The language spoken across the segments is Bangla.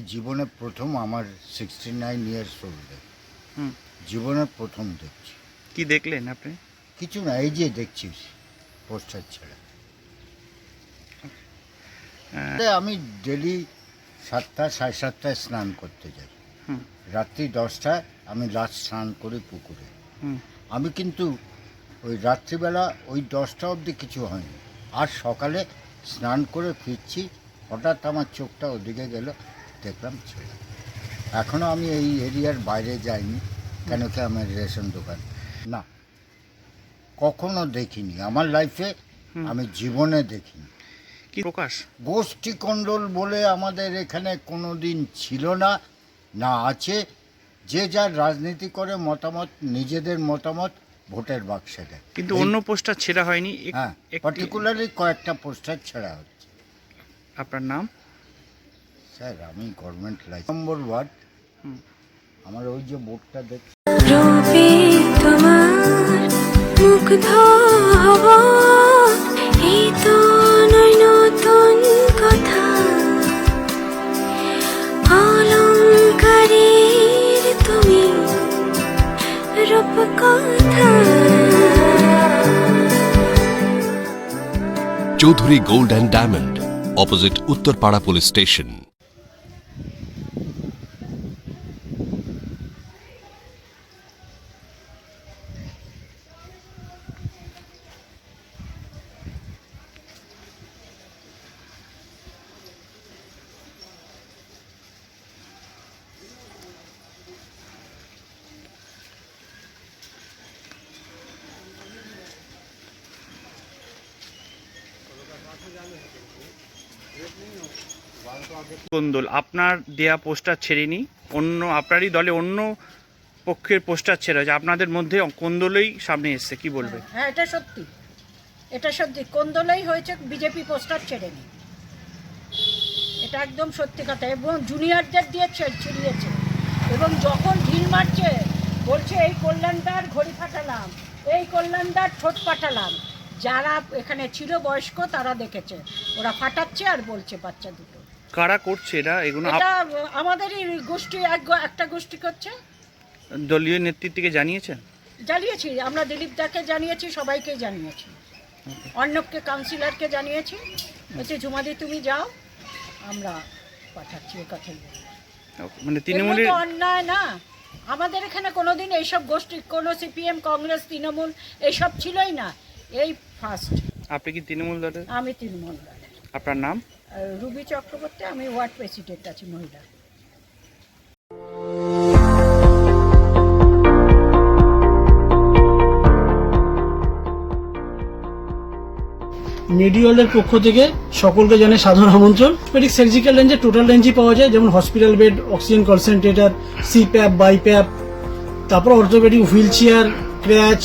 জীবনে প্রথম আমার সিক্সটি নাইন ইয়ার্স ওল্ডে হুম। জীবনে প্রথম দেখছি। কি দেখলেন আপনি? কিছু না এই যে দেখছি পোস্টার ছেড়ে। আমি ডেলি সাতটা সাড়ে সাতটায় স্নান করতে যাই। হুম। রাত্রি দশটায় আমি লাস্ট স্নান করি পুকুরে। হুম। আমি কিন্তু ওই রাত্রিবেলা ওই দশটা অবধি কিছু হয়নি। আর সকালে স্নান করে ফিরছি হঠাৎ আমার চোখটা ওদিকে গেল দেখলাম ছেলে এখনও আমি এই এরিয়ার বাইরে যাইনি কেন কি আমার রেশন দোকান? না কখনো দেখিনি। আমার লাইফে আমি জীবনে দেখিনি। কি প্রকাশ? গোষ্ঠী কণ্ডল বলে আমাদের এখানে কোনো দিন ছিল না না আছে। যে যার রাজনীতি করে মতামত নিজেদের মতামত ভোটের বাক্সে দেয়। কিন্তু অন্য পোস্টার ছেঁড়া হয়নি হ্যাঁ পার্টিকুলারলি কয়েকটা পোস্টার ছেড়া হচ্ছে। আপনার নাম? স্যার আমি গভর্নমেন্ট লাইফ নম্বর ওয়ার্ড। আমার ওই যে বোর্ডটা দেখ রূপে তোমার মুগ্ধ হব এই তো নয় নতুন কথা। অলঙ্কারের তুমি রূপ কথা। Chowdhury gold and diamond opposite Uttarpara police station. কোন্দল আপনার দেয়া পোস্টার ছেড়েনি, অন্য আপনারই দলে অন্য পক্ষের পোস্টার ছেড়ে আপনাদের মধ্যে কোন্দলেই সামনে এসছে, কি বলবে হ্যাঁ এটা সত্যি এটা সত্যি কোন্দলেই হয়েছে বিজেপি পোস্টার ছেড়ে নি এটা একদম সত্যি কথা, এবং জুনিয়রদের দিয়ে ছিড়িয়েছে, এবং যখন ঢিল মারছে, বলছে, এই কল্যাণদার ঘড়ি ফাটালাম, এই কল্যাণদার ঠোঁট পাঠালাম। যারা এখানে ছিল বয়স্ক, তারা দেখেছে, ওরা ফাটাচ্ছে আর বলছে বাচ্চা দুটো। কারা করছে এটা? এগুলো আপ- এটা আমাদেরই গোষ্ঠী এক গো- একটা গোষ্ঠী করছে। দলীয় নেতৃত্বকে জানিয়েছেন? জানিয়েছি আমরা দিলীপ দাকে জানিয়েছি সবাইকে জানিয়েছি। অর্ণবকে কাউন্সিলরকে জানিয়েছি বলছি ঝুমাদি তুমি যাও আমরা পাঠাচ্ছি এ কথাই বলি। মানে এগুলো তৃণমূলের তো অন্যায় না। আমাদের এখানে কোনোদিন এইসব গোষ্ঠী কোনো সিপিএম কংগ্রেস তৃণমূল এইসব ছিলই না। এই ফার্স্ট আপনি কি তৃণমূল দলের? আমি তৃণমূল দলের। আপনার নাম? রুবি চক্রবর্তী আমি ওয়ার্ড প্রেসিডেন্ট আছি মহিলা। মেডিওয়ালের পক্ষ থেকে সকলকে জানে সাধারণ আমন্ত্রণ। মেডিক সার্জিক্যাল রেঞ্জে টোটাল রেঞ্জই পাওয়া যায় যেমন hospital bed oxygen concentrator CPAP BiPAP তারপর orthopaedic wheel chair crutch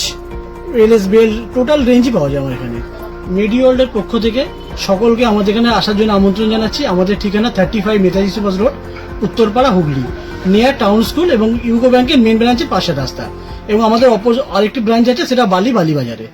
LS belt total রেঞ্জই পাওয়া যায় আমার এখানে। মেডিওয়ার্ল্ডের পক্ষ থেকে সকলকে আমাদের এখানে আসার জন্য আমন্ত্রণ জানাচ্ছি। আমাদের ঠিকানা thirty five Netaji Subhash road, Uttarpara, Hooghly. Near town school এবং ইউকো ব্যাংকের মেন ব্রাঞ্চের পাশের রাস্তা। এবং আমাদের অপোজ, আরেকটি ব্রাঞ্চ আছে, সেটা বালি বালি বাজারে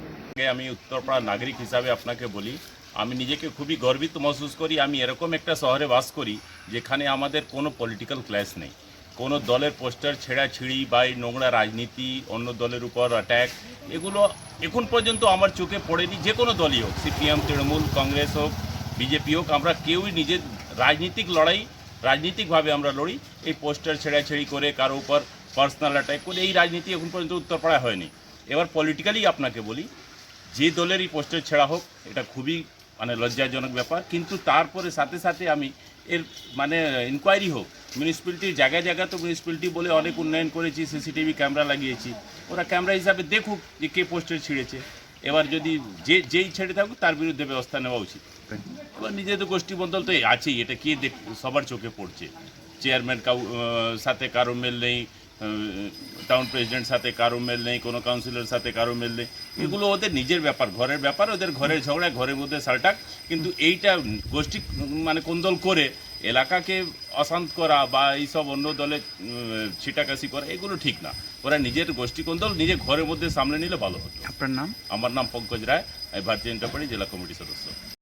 আমি উত্তরপাড়া নাগরিক হিসাবে আপনাকে বলি, আমি নিজেকে খুবই গর্বিত, মহসুস করি, আমি এরকম একটা শহরে বাস করি, যেখানে আমাদের কোনো পলিটিক্যাল ক্লাস নেই। কোনো দলের পোস্টার ছেঁড়াছিঁড়ি বা এই নোংরা রাজনীতি, অন্য দলের উপর অ্যাট্যাক এগুলো এখন পর্যন্ত আমার চোখে পড়েনি, যে কোনো দলই হোক, সিপিএম, তৃণমূল, কংগ্রেস হোক, বিজেপি হোক, আমরা কেউই নিজের রাজনীতিক লড়াই, রাজনীতিকভাবে আমরা লড়ি, এই পোস্টার ছেঁড়াছেড়ি করে কারও উপর পার্সোনাল অ্যাটাক করে, এই রাজনীতি এখন পর্যন্ত উত্তরপাড়ায় হয়নি। এবার পলিটিক্যালি আপনাকে বলি, যে দলেরই পোস্টার ছেঁড়া হোক, এটা খুবই মানে লজ্জাজনক ব্যাপার। কিন্তু তারপরে সাথে সাথে আমি এর মানে ইনকোয়ারি হোক মিউনিসিপ্যালিটির জায়গায় জায়গায় তো মিউনিসিপ্যালিটি বলে অনেক উন্নয়ন করেছি সিসিটিভি ক্যামেরা লাগিয়েছি। ওরা ক্যামেরা হিসাবে দেখুক যে কে পোস্টার ছিঁড়েছে। এবার যদি যে, যেই ছেড়ে থাকুক, তার বিরুদ্ধে ব্যবস্থা নেওয়া উচিত। এবার নিজেদের গোষ্ঠী বদল তো আছেই, এটা কে দেখ, সবার চোখে পড়ছে। চেয়ারম্যান কাউ সাথে কারও মেল নেই টাউন প্রেসিডেন্ট সাথে কারও মেল নেই কোনো কাউন্সিলর সাথে কারও মেল নেই। এগুলো ওদের নিজের ব্যাপার ঘরের ব্যাপার ওদের ঘরের ঝগড়া ঘরের মধ্যে সালটাক। কিন্তু এইটা গোষ্ঠী মানে কোন্দল করে এলাকাকে অশান্ত করা বা এইসব অন্য দলে ছিটাকাশি করা এগুলো ঠিক না। ওরা নিজের গোষ্ঠী কোন্দল নিজের ঘরের মধ্যে সামলে নিলে ভালো হতো। আপনার নাম? আমার নাম পঙ্কজ রায় আমি ভারতীয় জনতা পার্টি জেলা কমিটির সদস্য।